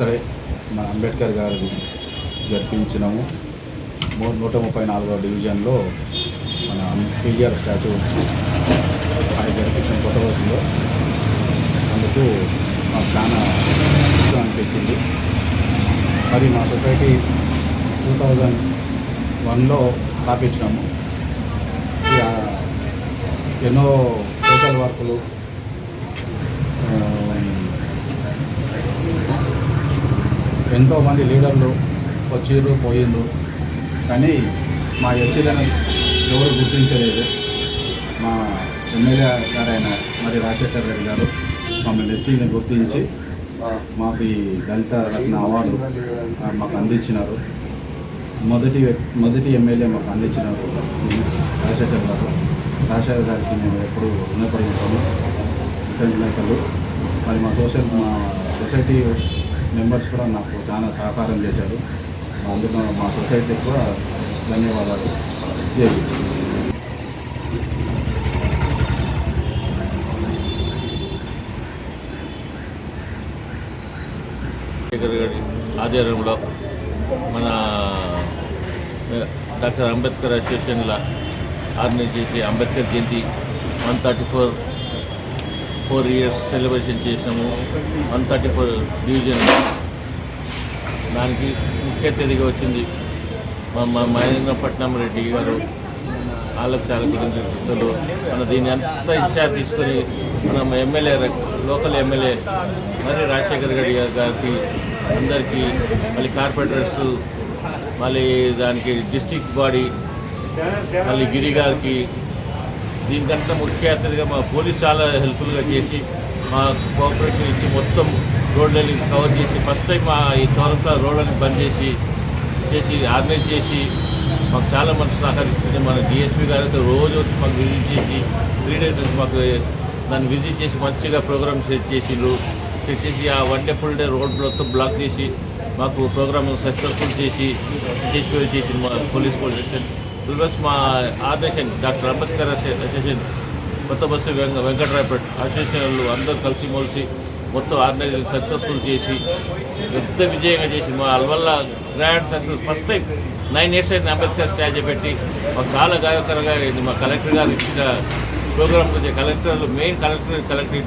Birthday మన అంబేద్కర్ గారిని జరిపించినాము. మూ- నూట ముప్పై నాలుగో డివిజన్లో మన పిఆర్ స్టాచ్యూ ఆయన జరిపించిన కొత్త అందుకు మాకు చాలా ఇష్టం అనిపించింది. మరి మా సొసైటీ టూ థౌజండ్ వన్లో స్థాపించినాము. ఇక ఎన్నో సోషల్ వర్కులు ఆ, ఎంతోమంది లీడర్లు వచ్చిర్రు పోయిండ్రు. కానీ మా ఎస్సీలను ఎవరు గుర్తించలేదు. మా ఎమ్మెల్యే గారైన మరి రాజశేఖర్ రెడ్డి గారు మమ్మల్ని ఎస్సీని గుర్తించి మాకు ఈ దళిత రత్న అవార్డు మాకు అందించినారు. మొదటి మొదటి ఎమ్మెల్యే మాకు అందించినారు రాజశేఖర్ గారు. రాజశేఖర్ గారికి మేము ఎప్పుడు రుణపడి ఉంటాము. నాయకులు మరి మా సోషల్ మా సొసైటీ మెంబర్స్ కూడా నాకు చాలా సహకారం చేశారు అందులో మా సొసైటీకి కూడా ధన్యవాదాలు జై హింద్. గారి ఆధ్వర్యంలో మన డాక్టర్ అంబేద్కర్ అసోసియేషన్ల ఆర్గనైజ్ చేసి Ambedkar Jayanti one thirty four four years celebration చేసాము. One thirty four division. దానికి ముఖ్య అతిథిగా వచ్చింది మా మహేంద్రపట్నం రెడ్డి గారు వాళ్ళకి చాలా కృతజ్ఞతలు మన దీన్ని అంతా ఇన్ఛార్జ్ తీసుకొని మన ఎమ్మెల్యే లోకల్ ఎమ్మెల్యే మరి రాజశేఖర్ రెడ్డి గారి- గారికి అందరికీ మళ్ళీ కార్పొరేటర్స్ మళ్ళీ దానికి డిస్టిక్ బాడీ మళ్ళీ గిరి గారికి దీనికంతా ముఖ్య అతిథిగా మా పోలీస్ చాలా హెల్ప్ఫుల్గా చేసి మా కోఆపరేషన్ ఇచ్చి మొత్తం రోడ్లని కవర్ చేసి ఫస్ట్ టైం మా ఈ చౌరస్తా రోడ్లని బంద్ చేసి చేసి ఆర్గనైజ్ చేసి మాకు చాలా మంది సహకరిస్తుంది. మన డిఎస్పీ గారితో రోజు వచ్చి మాకు విజిట్ చేసి త్రీ డేస్ మాకు దాన్ని విజిట్ చేసి మంచిగా ప్రోగ్రామ్ సెట్ చేసిండ్రు సెట్ చేసి ఆ one day full day road మొత్తం బ్లాక్ చేసి మాకు ప్రోగ్రామ్ సక్సెస్ఫుల్ చేసి చేసి చేసింది మా పోలీస్ కోఆర్డినేషన్ ప్లస్ మా ఆర్గనైజేషన్ డాక్టర్ అంబేద్కర్ అసోసియేషన్ కొత్త బస్సు వెంక వెంకటరాయపేట అసోసియేషన్లు అందరూ కలిసి మొలిసి మొత్తం ఆర్గనైజేషన్ సక్సెస్ఫుల్ చేసి పెద్ద విజయంగా చేసి మా వల్ల grand success first time nine years అయింది అంబేద్కర్ స్టాచ్యూ పెట్టి మాకు చాలా గాయకరంగా అయింది. మా కలెక్టర్ గారు ఇచ్చిన ప్రోగ్రామ్ కొంచెం కలెక్టర్లు మెయిన్ కలెక్టర్ కలెక్టర్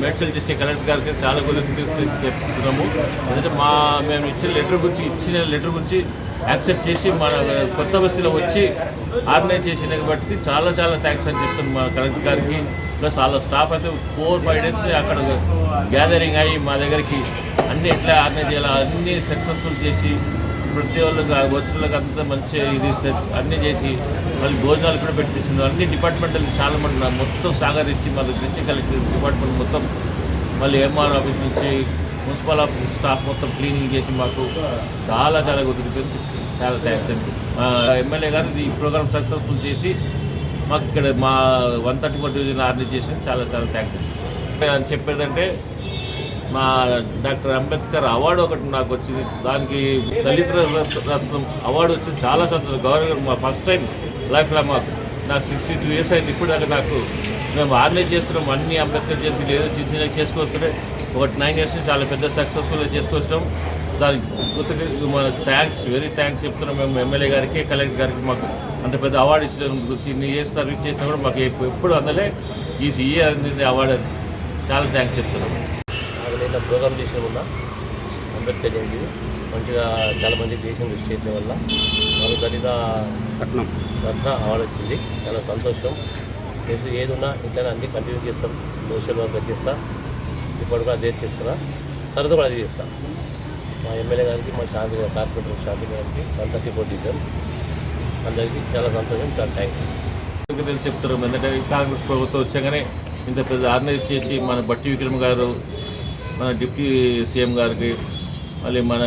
మెడిసిన్ చేసే కలెక్టర్ గారికి చాలా గురించి చెప్తున్నాము ఎందుకంటే మా మేము ఇచ్చిన లెటర్ గురించి ఇచ్చిన లెటర్ గురించి యాక్సెప్ట్ చేసి మన కొత్త బస్తీలో వచ్చి ఆర్గనైజ్ చేసిన బట్టి చాలా చాలా థ్యాంక్స్ అని చెప్తున్నాం మా కలెక్టర్ గారికి ప్లస్ వాళ్ళ స్టాఫ్ అయితే ఫోర్ ఫైవ్ డేస్ అక్కడ గ్యాదరింగ్ అయ్యి మా దగ్గరికి అన్ని ఎట్లా ఆర్గనైజ్ చేయాలి అన్ని సక్సెస్ఫుల్ చేసి ప్రతి వాళ్ళకి ఆ వస్తువులకు అంతా మంచి ఇది అన్నీ చేసి మళ్ళీ భోజనాలు కూడా పెట్టిస్తున్నారు అన్ని డిపార్ట్మెంట్లు చాలా మంది మొత్తం సహకరించి మళ్ళీ డిస్ట్రిక్ట్ కలెక్టర్ డిపార్ట్మెంట్ మొత్తం మళ్ళీ ఎంఆర్ ఆఫీస్ నుంచి మున్సిపల్ ఆఫీస్ స్టాఫ్ మొత్తం క్లీనింగ్ చేసి మాకు చాలా చాలా గుర్తుంది చాలా థ్యాంక్స్ అండి. మా ఎమ్మెల్యే గారు ఈ ప్రోగ్రామ్ సక్సెస్ఫుల్ చేసి మాకు ఇక్కడ మా one thirty four division order చేసి చాలా చాలా థ్యాంక్స్ అండి. అని చెప్పేదంటే మా డాక్టర్ అంబేద్కర్ అవార్డు ఒకటి నాకు వచ్చింది. దానికి దళిత రత్నం అవార్డు వచ్చింది. చాలా సంతోషం. గౌరవం మా ఫస్ట్ టైం లైఫ్లో మాకు నాకు సిక్స్టీ టూ ఇయర్స్ అయింది. ఇప్పుడు అక్కడ నాకు మేము ఆర్గనైజ్ చేస్తున్నాం. అన్ని అంబేద్కర్ జయంతి ఏదో చిన్న చిన్న చేసుకొస్తుంటే ఒకటి నైన్ ఇయర్స్ చాలా పెద్ద సక్సెస్ఫుల్గా చేసుకొచ్చినాం దానికి కృతజ్ఞ మన థ్యాంక్స్ వెరీ థ్యాంక్స్ చెప్తున్నాం. మేము ఎమ్మెల్యే గారికి కలెక్టర్ గారికి మాకు అంత పెద్ద అవార్డు ఇచ్చడం గురించి ఇన్ని ఇయర్స్ సర్వీస్ చేసినా కూడా మాకు ఎప్పుడు అందలే ఈ ఇయర్ అందింది అవార్డు అని. చాలా థ్యాంక్స్ చెప్తున్నాం. నాకు నేను ప్రోగ్రామ్ చేసిన ఉన్నా అంబేద్కర్ జయంతి మంచిగా చాలా మంది చేసింది స్టేట్ వల్ల మాకు దళిత పట్నం రత్న అవార్డు వచ్చింది. చాలా సంతోషం. చేసి ఏది ఉన్నా ఇట్లా అన్ని కంటిన్యూ చేస్తాం. సోషల్ వర్క్ చేస్తా. ఇప్పుడు కూడా అదే చేస్తున్నా. తర్వాత కూడా అదే చేస్తా. మా ఎమ్మెల్యే గారికి మా శాంతి కార్పొరేటర్ శాంతి గారికి వన్ థర్టీ ఫోర్ అందరికీ చాలా సంతోషం చాలా థ్యాంక్స్ కృతజ్ఞతలు చెప్తున్నాం ఎందుకంటే కాంగ్రెస్ ప్రభుత్వం వచ్చాగానే ఇంత పెద్ద ఆర్గనైజ్ చేసి మన బట్టి విక్రమ్ గారు మన డిప్యూటీ సీఎం గారికి మళ్ళీ మన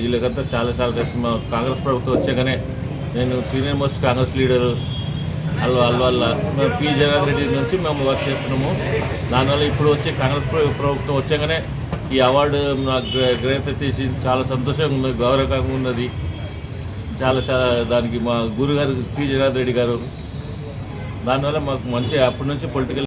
వీళ్ళకంతా చాలా చాలా కష్టం మా కాంగ్రెస్ ప్రభుత్వం వచ్చాకనే నేను సీనియర్ మోస్ట్ కాంగ్రెస్ లీడరు అల్వ అల్వల్ల మేము పి జగన్ రెడ్డి నుంచి మేము వర్క్ చేస్తున్నాము. దానివల్ల ఇప్పుడు వచ్చే కాంగ్రెస్ ప్రభుత్వం వచ్చాకనే ఈ అవార్డు నాకు గ్ర- గ్రహీత చేసి చాలా సంతోషంగా ఉన్నది గౌరవకంగా ఉన్నది. చాలా చాలా దానికి మా గురుగారు పి జగన్ రెడ్డి గారు. దానివల్ల మాకు మంచి అప్పటి నుంచి పొలిటికల్